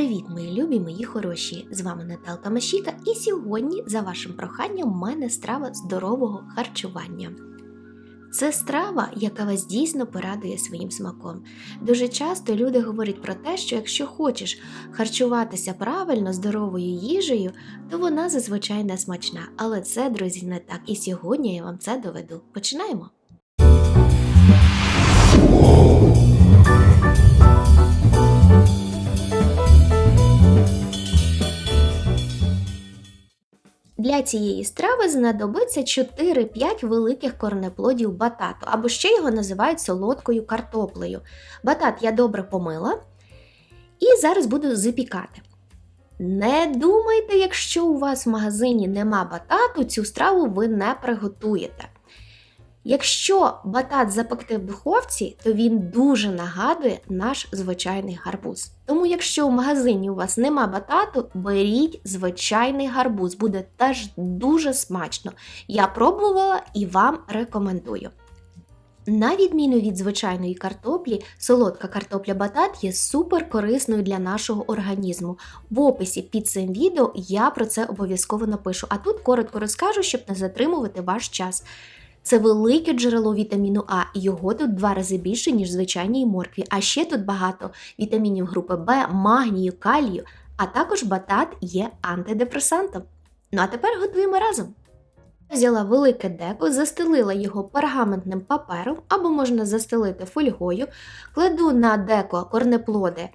Привіт, мої любі, мої хороші! З вами Наталка Машіка, і сьогодні, за вашим проханням, в мене страва здорового харчування. Це страва, яка вас дійсно порадує своїм смаком. Дуже часто люди говорять про те, що якщо хочеш харчуватися правильно здоровою їжею, то вона зазвичай не смачна. Але це, друзі, не так. І сьогодні я вам це доведу. Починаємо! Для цієї страви знадобиться 4-5 великих корнеплодів батату, або ще його називають солодкою картоплею. Батат я добре помила і зараз буду запікати. Не думайте, якщо у вас в магазині нема батату, цю страву ви не приготуєте. Якщо батат запекти в духовці, то він дуже нагадує наш звичайний гарбуз. Тому, якщо в магазині у вас нема батату, беріть звичайний гарбуз, буде теж дуже смачно. Я пробувала і вам рекомендую. На відміну від звичайної картоплі, солодка картопля батат є супер корисною для нашого організму. В описі під цим відео я про це обов'язково напишу, а тут коротко розкажу, щоб не затримувати ваш час. Це велике джерело вітаміну А, його тут два рази більше, ніж звичайній моркві. А ще тут багато вітамінів групи Б, магнію, калію, а також батат є антидепресантом. Ну а тепер готуємо разом. Взяла велике деко, застелила його пергаментним папером або можна застелити фольгою, кладу на деко корнеплоди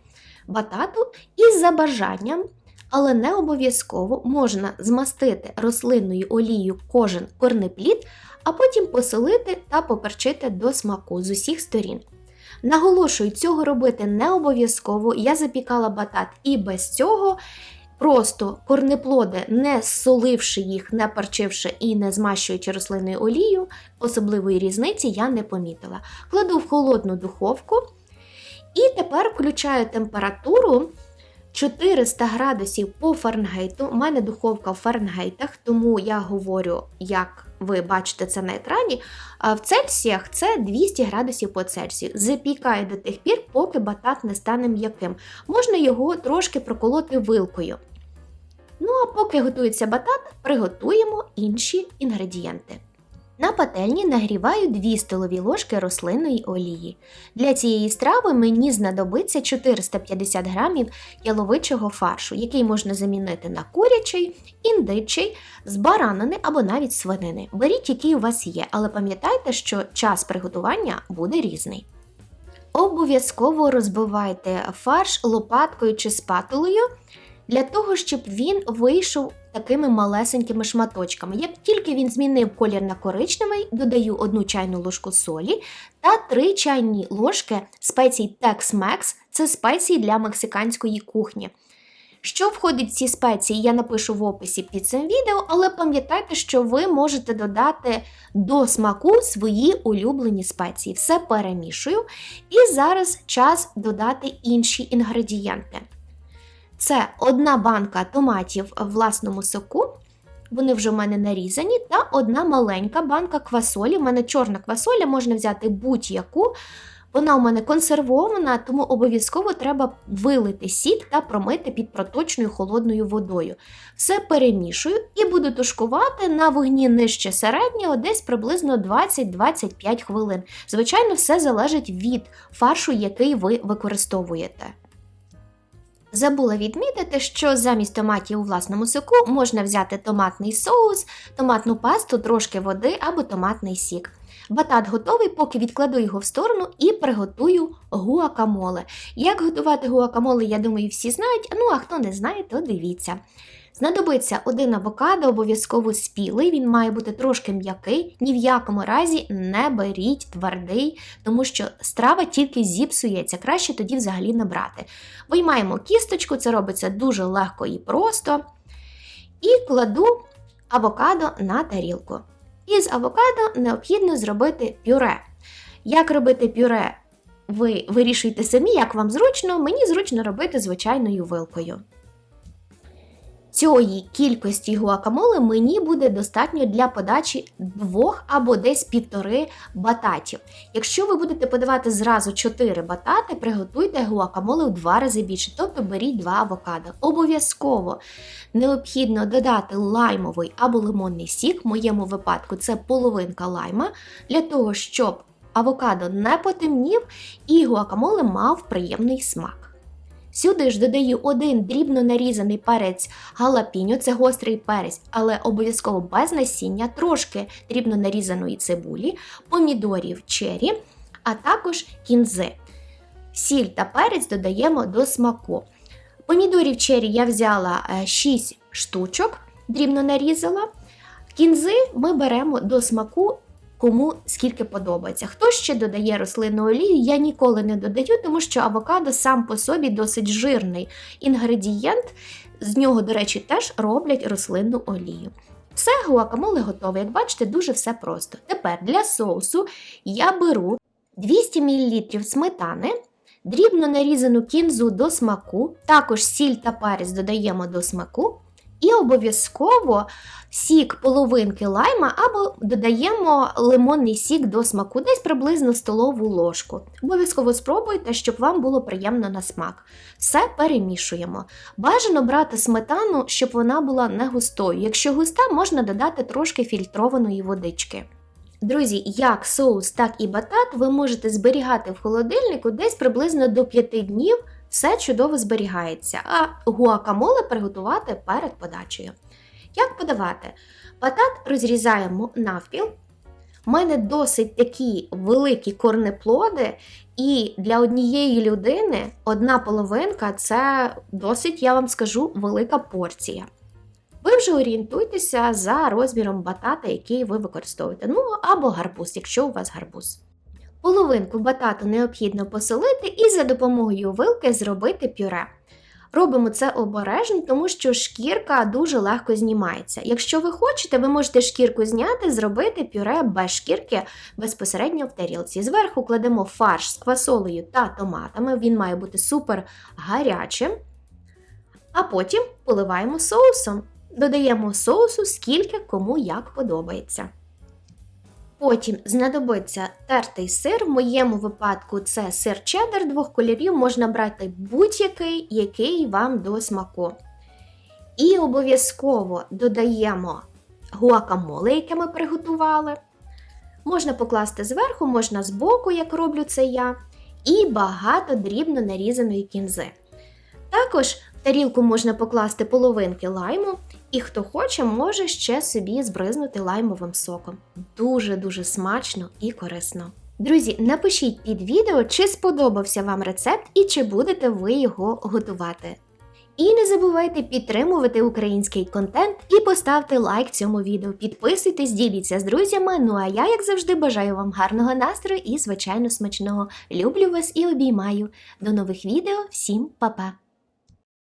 батату і за бажанням, але не обов'язково можна змастити рослинною олією кожен корнеплід, а потім посолити та поперчити до смаку з усіх сторін. Наголошую, цього робити не обов'язково, я запікала батат і без цього. Просто корнеплоди, не соливши їх, не парчивши і не змащуючи рослинною олією, особливої різниці я не помітила. Кладу в холодну духовку і тепер включаю температуру 400 градусів по Фаренгейту. У мене духовка в Фаренгейтах, тому я говорю, як ви бачите це на екрані. А в Цельсіях це 200 градусів по Цельсію. Запікаю до тих пір, поки батат не стане м'яким. Можна його трошки проколоти вилкою. Ну а поки готується батат, приготуємо інші інгредієнти. На пательні нагріваю 2 столові ложки рослинної олії. Для цієї страви мені знадобиться 450 грамів яловичого фаршу, який можна замінити на курячий, індичий, з баранини або навіть свинини. Беріть, який у вас є, але пам'ятайте, що час приготування буде різний. Обов'язково розбивайте фарш лопаткою чи спатулею для того, щоб він вийшов такими малесенькими шматочками. Як тільки він змінив колір на коричневий, додаю 1 чайну ложку солі та 3 чайні ложки спецій Tex-Mex – це спеції для мексиканської кухні. Що входить в ці спеції, я напишу в описі під цим відео, але пам'ятайте, що ви можете додати до смаку свої улюблені спеції. Все перемішую. І зараз час додати інші інгредієнти. Це одна банка томатів в власному соку. Вони вже в мене нарізані, та одна маленька банка квасолі. У мене чорна квасоля, можна взяти будь-яку. Вона у мене консервована, тому обов'язково треба вилити сік та промити під проточною холодною водою. Все перемішую і буду тушкувати на вогні нижче середнього, десь приблизно 20-25 хвилин. Звичайно, все залежить від фаршу, який ви використовуєте. Забула відмітити, що замість томатів у власному соку можна взяти томатний соус, томатну пасту, трошки води або томатний сік. Батат готовий, поки відкладу його в сторону і приготую гуакамоле. Як готувати гуакамоле, я думаю, всі знають, ну а хто не знає, то дивіться. Знадобиться один авокадо, обов'язково спілий, він має бути трошки м'який, ні в якому разі не беріть твердий, тому що страва тільки зіпсується, краще тоді взагалі не брати. Виймаємо кісточку, це робиться дуже легко і просто. І кладу авокадо на тарілку. Із авокадо необхідно зробити пюре. Як робити пюре, ви вирішуєте самі, як вам зручно, мені зручно робити звичайною вилкою. Цієї кількості гуакамоле мені буде достатньо для подачі двох або десь півтори бататів. Якщо ви будете подавати зразу 4 батати, приготуйте гуакамоле в два рази більше, тобто беріть два авокадо. Обов'язково необхідно додати лаймовий або лимонний сік, в моєму випадку це половинка лайма, для того, щоб авокадо не потемнів і гуакамоле мав приємний смак. Сюди ж додаю один дрібно нарізаний перець галапіньо, це гострий перець, але обов'язково без насіння, трошки дрібно нарізаної цибулі, помідорів чері, а також кінзи. Сіль та перець додаємо до смаку. Помідорів чері я взяла 6 штучок, дрібно нарізала. Кінзи ми беремо до смаку кому скільки подобається. Хто ще додає рослинну олію, я ніколи не додаю, тому що авокадо сам по собі досить жирний інгредієнт. З нього, до речі, теж роблять рослинну олію. Все, гуакамоле готове. Як бачите, дуже все просто. Тепер для соусу я беру 200 мл сметани, дрібно нарізану кінзу до смаку, також сіль та перець додаємо до смаку. І обов'язково сік половинки лайма або додаємо лимонний сік до смаку, десь приблизно столову ложку. Обов'язково спробуйте, щоб вам було приємно на смак. Все перемішуємо. Бажано брати сметану, щоб вона була не густою. Якщо густа, можна додати трошки фільтрованої водички. Друзі, як соус, так і батат ви можете зберігати в холодильнику десь приблизно до 5 днів все чудово зберігається, а гуакамоле приготувати перед подачею. Як подавати? Батат розрізаємо навпіл. У мене досить такі великі корнеплоди, і для однієї людини одна половинка це досить, я вам скажу, велика порція. Ви вже орієнтуйтеся за розміром батата, який ви використовуєте. Ну або гарбуз, якщо у вас гарбуз. Половинку батату необхідно посолити і за допомогою вилки зробити пюре. Робимо це обережно, тому що шкірка дуже легко знімається. Якщо ви хочете, ви можете шкірку зняти, зробити пюре без шкірки безпосередньо в тарілці. Зверху кладемо фарш з квасолею та томатами, він має бути супер гарячим. А потім поливаємо соусом. Додаємо соусу скільки кому як подобається. Потім знадобиться тертий сир. В моєму випадку це сир чеддер двох кольорів, можна брати будь-який, який вам до смаку. І обов'язково додаємо гуакамоле, яке ми приготували. Можна покласти зверху, можна збоку, як роблю це я, і багато дрібно нарізаної кінзи. Також в тарілку можна покласти половинки лайму, і хто хоче, може ще собі збризнути лаймовим соком. Дуже-дуже смачно і корисно. Друзі, напишіть під відео, чи сподобався вам рецепт і чи будете ви його готувати. І не забувайте підтримувати український контент і поставте лайк цьому відео. Підписуйтесь, діліться з друзями. Ну а я, як завжди, бажаю вам гарного настрою і, звичайно, смачного. Люблю вас і обіймаю. До нових відео, всім па-па!